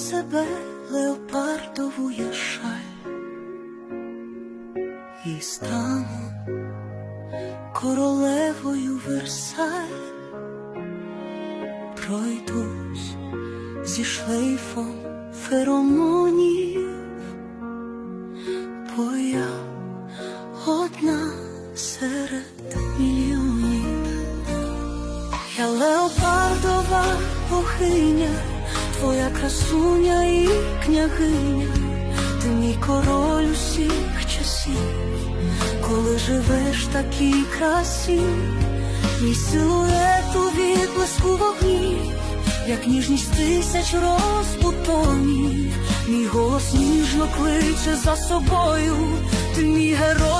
себе леопардову я шаль. І стану королевою Версаль, пройдусь зі шлейфом феромонів, бо я одна серед мільйонів. Я леопардова богиня, красуня і княгиня, ти мій король усіх часів, коли живеш в такій красі, мій силует у відблиску вогнів, як ніжність тисяч розбутонів, мій голос ніжно кличе за собою, ти мій герой,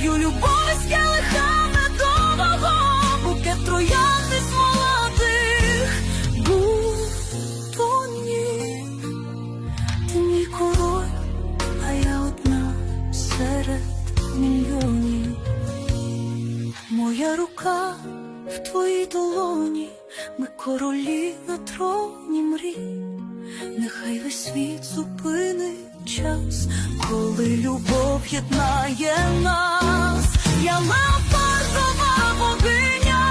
п'ю любов із келиха медового, букет троянди з молодих, бутонів. Ти мій король, а я одна серед мільйонів. Моя рука в твоїй долоні, ми королі на троні мрій. Нехай весь світ зупинить час, коли любов єднає нас. Я леопардова богиня,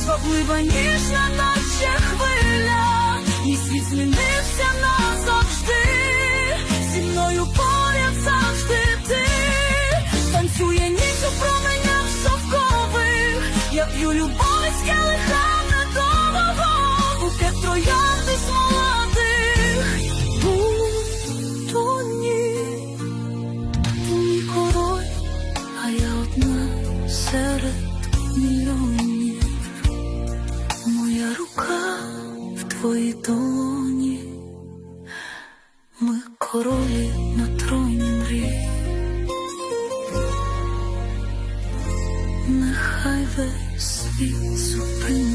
зваблива ніжна, наче хвиля, і світ змінився назавжди, зі мною поряд завжди ти, танцює ніч у променях совкових, я п'ю любов в твоїй долоні, ми королі на троні мрій. Нехай весь світ зупинить.